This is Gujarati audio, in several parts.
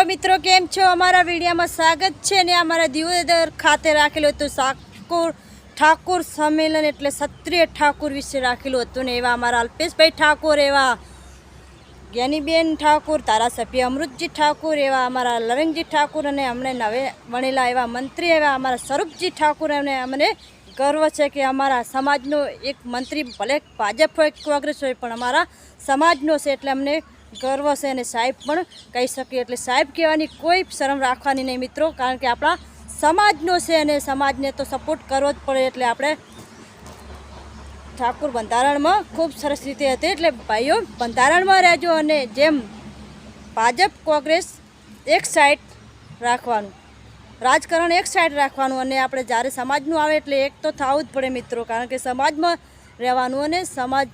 હેલો મિત્રો, કેમ છો? અમારા વિડીયામાં સ્વાગત છે ને અમારા દિવોદર ખાતે રાખેલું હતું સાકુર ઠાકુર સંમેલન એટલે ક્ષત્રિય ઠાકુર વિશે રાખેલું હતું ને એવા અમારા અલ્પેશભાઈ ઠાકોર, એવા જ્ઞાનીબેન ઠાકુર, ધારાસભ્ય અમૃતજી ઠાકુર, એવા અમારા લરંગજી ઠાકુર અને અમને નવે વણેલા એવા મંત્રી, એવા અમારા સ્વરૂપજી ઠાકુર અને અમને ગર્વ છે કે અમારા સમાજનો એક મંત્રી ભલે ભાજપ હોય કોંગ્રેસ હોય પણ અમારા સમાજનો છે એટલે અમને ગર્વ છે અને સાહેબ પણ કહી શકીએ એટલે સાહેબ કહેવાની કોઈ શરમ રાખવાની નહીં મિત્રો, કારણ કે આપણા સમાજનો છે અને સમાજને તો સપોર્ટ કરવો જ પડે. એટલે આપણે ઠાકુર બંધારણમાં ખૂબ સરસ રીતે હતી. એટલે ભાઈઓ, બંધારણમાં રહેજો અને જેમ ભાજપ, કોંગ્રેસ એક સાઈડ રાખવાનું, રાજકારણ એક સાઈડ રાખવાનું અને આપણે જ્યારે સમાજનું આવે એટલે એક તો થવું જ પડે મિત્રો, કારણ કે સમાજમાં રહેવાનું અને સમાજ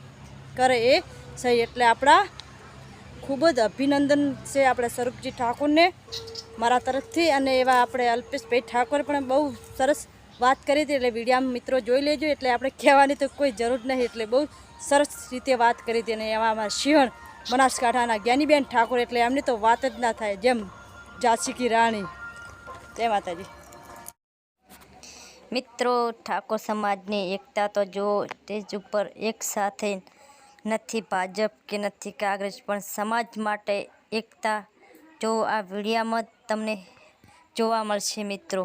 કરે એ સહી. એટલે આપણા ખૂબ જ અભિનંદન છે આપણે સ્વરૂપજી ઠાકોરને મારા તરફથી અને એવા આપણે અલ્પેશભાઈ ઠાકોર પણ બહુ સરસ વાત કરી હતી એટલે વિડીયામાં મિત્રો જોઈ લેજો એટલે આપણે કહેવાની તો કોઈ જરૂર નહીં એટલે બહુ સરસ રીતે વાત કરી હતી અને એવા અમારા શિવણ બનાસકાંઠાના જ્ઞાનીબેન ઠાકોર એટલે એમની તો વાત જ ના થાય. જેમ જાસીકી રાણી. જય માતાજી. મિત્રો, ઠાકોર સમાજની એકતા તો જો સ્ટેજ ઉપર એક સાથે નથી ભાજપ કે નથી કાંગ્રેસ, પણ સમાજ માટે એકતા જો આ વિડીયામાં તમને જોવા મળશે મિત્રો.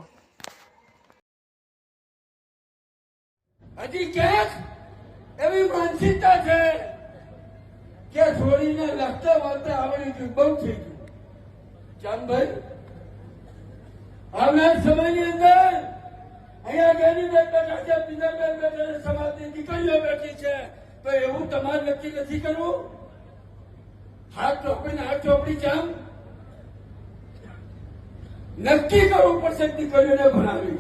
હજી ક્યાંક એવી માનસિકતા છે કે છોડીને લખતા વાંચતા આવડી ગયું, બહુ થઈ ગયું. ચાંદભાઈ આવનાર સમયની અંદર અહીંયા ગેરીબેન બેઠા છે બીજાબેન બેઠા સમાજની દીકરીઓ બેઠી છે. તો એવું તમારે નક્કી નથી કરવું? હાથ ચોપડીને હાથ ચોપડી જામ નક્કી કરવું પડશે દીકરીઓને ભણાવી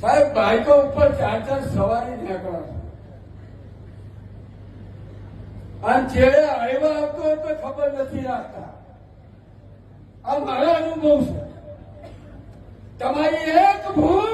સાહેબ, બાઈકો ઉપર ચાર ચાર સવારી નીકળો. અને આવ્યા હોય તો ખબર નથી રાખતા. આ મારો અનુભવ છે. તમારી એક ભૂલ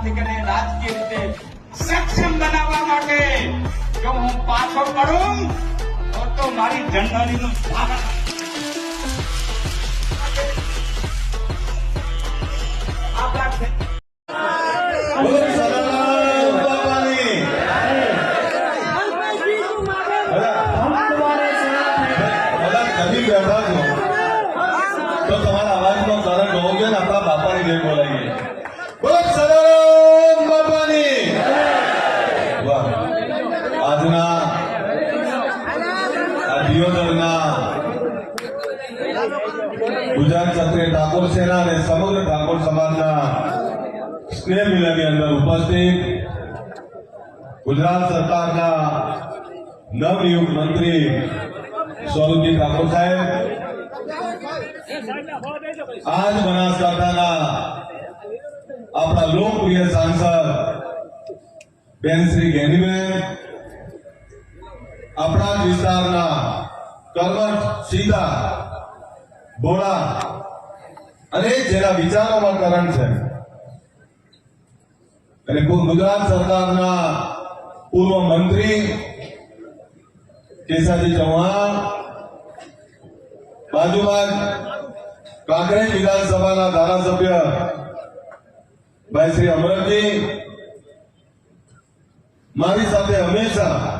આર્થિક અને રાજકીય રીતે સક્ષમ બનાવવા માટે જો હું પાછો પડું, તો તો મારી જનરલીનું સ્વાગત. આપણા આજના આ દિયોદરના ગુજરાત ક્ષત્રિય ઠાકોર સેના અને સમગ્ર ઠાકોર સમાજના સ્નેહ મિલનની અંદર ઉપસ્થિત ગુજરાત સરકારના નવનિયુક્ત મંત્રી સ્વરૂપજી ઠાકોર સાહેબ આજ બનાસકાંઠાના આપણા લોકપ્રિય સાંસદ બેન શ્રી ગેનીબેન આપણા વિસ્તારના કર્મઠ સીધા ભોળા અને જેના વિચારોમાં કરણ છે. અને ગુજરાત સરકારના પૂર્વ મંત્રી કેસાજી ચૌહાણ, બાજુમાં કાંકરેજ વિધાનસભાના ધારાસભ્ય ભાઈ શ્રી અમરજી, મારી સાથે હંમેશા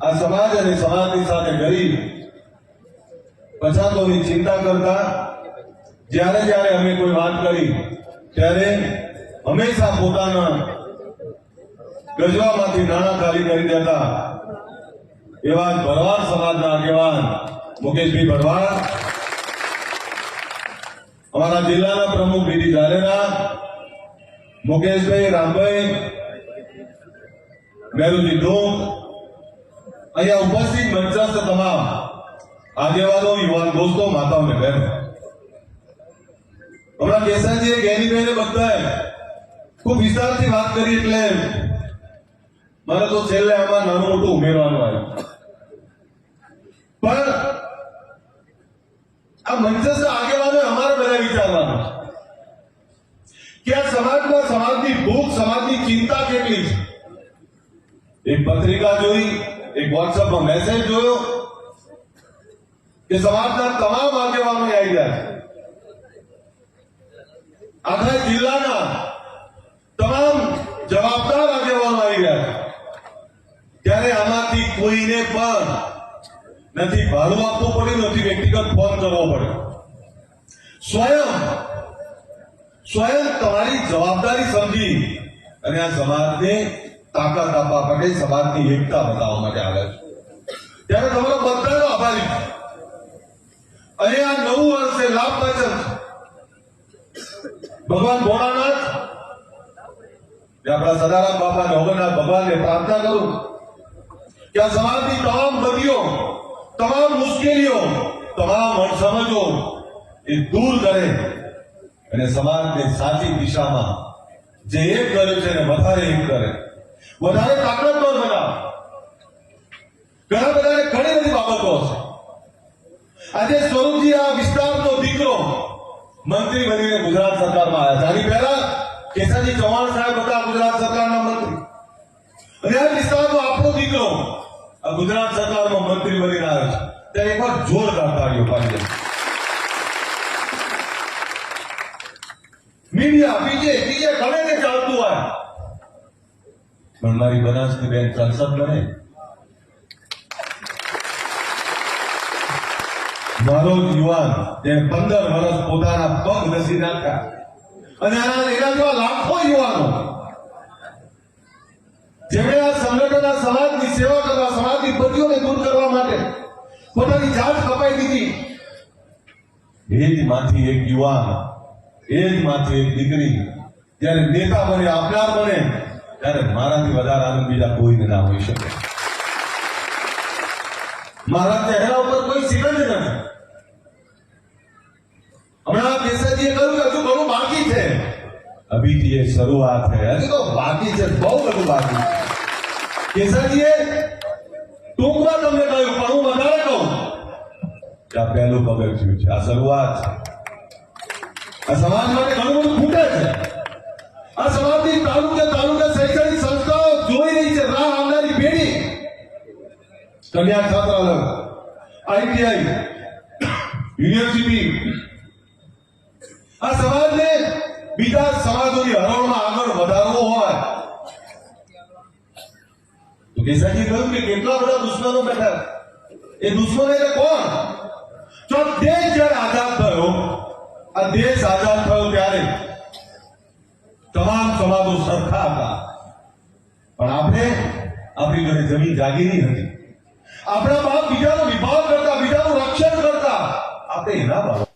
આ સમાજ અને સમાજની સાથે ગરીબ, પછાતોની ચિંતા કરતા જ્યારે જ્યારે અમે કોઈ વાત કરી, ત્યારે હંમેશા પોતાના ગજવામાંથી નાણાં ખાલી કરી દેતા. એવા ભરવાડ સમાજના આગેવાન મુકેશભાઈ ભરવાડ, અમારા જિલ્લાના પ્રમુખ બીડી ઝાલેરા મુકેશભાઈ રામભાઈ, મેરુજી ડોંગ અહીંયા ઉપસ્થિત મંચસ્થ તમામ આગેવાનો, યુવાન દોસ્તો માતાઓ અને બહેનો. હમણાં ગેરી ગેનીભાઈને બધાએ ખૂબ વિસ્તારથી વાત કરી એટલે મને તો છેલ્લે આમાં નાનું મોટું ઉમેરવાનું આવ્યું. પણ આ મંચસ્થ આગેવાનો અમારે બધા વિચારવાનું કે આ સમાજમાં સમાજની ભૂખ, સમાજની ચિંતા કેટલી છે? એક પત્રિકા જોઈ એક વોટ્સઅપમાં મેસેજ જોયો કે સમાજના તમામ આગેવાનો આવી ગયા આખા જિલ્લાના તમામ જવાબદાર આગેવાનો આવી ગયા ત્યારે આમાંથી કોઈને પણ નથી ભાડું આપવું પડ્યું, નથી વ્યક્તિગત ફોન કરવો પડ્યો. સ્વયં સ્વયં તમારી જવાબદારી સમજી અને આ સમાજને તાકાત આપવા માટે સમાજની એકતા બતાવવા માટે આવે છે ત્યારે તમારો બધાનો આભારી. અને આ નવું વર્ષે લાભ પાચન ભગવાન ભોળાનાથ આપણા સદારામ બાપા નવગણનાથ ભગવાનને પ્રાર્થના કરું કે આ સમાજની તમામ ગતિઓ, તમામ મુશ્કેલીઓ, તમામ અણસમજો એ દૂર કરે અને સમાજને સાચી દિશામાં જે એક કર્યું છે એને વધારે એક કરે વધારે તાકાતવર બનાવે. ઘણા બધાને ઘણી બધી બાબતો હશે. આજે સ્વરૂપજી આ વિસ્તારનો દીકરો મંત્રી બનીને ગુજરાત સરકારમાં આવ્યા આની પહેલા કેસાજી ચૌહાણ સાહેબ હતા ગુજરાત સરકારના મંત્રી. અને આ વિસ્તારનો આપણો દીકરો આ ગુજરાત સરકારમાં મંત્રી બની રહ્યો છે. ત્યારે એકવાર જોરદાર તાળીઓ પાડી મીડિયા, બીજે બીજે ને ચાલતું હોય. પણ મારી બનાસની બેન સંસદ બને. મારો યુવાન જે પંદર વર્ષ પોતાના પગ નસી નાખ્યા. અને એના જેવા લાખો યુવાનો. જેમણે આ સંગઠન સમાજની સેવા કરવા, સમાજની બદીઓને દૂર કરવા માટે પોતાની જાત કપાઈ દીધી. એ જ માંથી એક યુવાન, એ જ માંથી એક દીકરી, જ્યારે નેતા બને, આપનાર બને ત્યારે મારાથી વધારે આનંદ બીજા કોઈને ના હોઈ શકે. મારા ચહેરા ઉપર કોઈ સિગંધ નથી. હમણાં કેસાજીએ કહ્યું કે હજુ ઘણું બાકી છે. અભી એ શરૂઆત છે હજી તો બાકી છે, બહુ બધું બાકી છે. કેસાજીએ ટૂંકમાં તમને કહ્યું, પણ હું વધારે કહું. કે આ પહેલું પગથિયું છે, આ શરૂઆત છે. આ સમાજ માટે કન્યા છાત્રાલય આઈટીઆઈ, યુનિવર્સિટી. આ સમાજને બીજા સમાજોની હરોળમાં આગળ વધારવો હોય, તો કેસાજી કહ્યું કે કેટલા બધા દુશ્મનો બેઠા એ દુશ્મનો એટલે કોણ? જો દેશ જ્યારે આઝાદ થયો, આ દેશ આઝાદ થયો ત્યારે તમામ સમાજો સરખા હતા. પણ આપણે આપણી ઘરે જમીન જાગીરી હતી. આપણા બાપ બીજાનો વિભાગ કરતા બીજાનું રક્ષણ કરતા. આપણે એના બાપ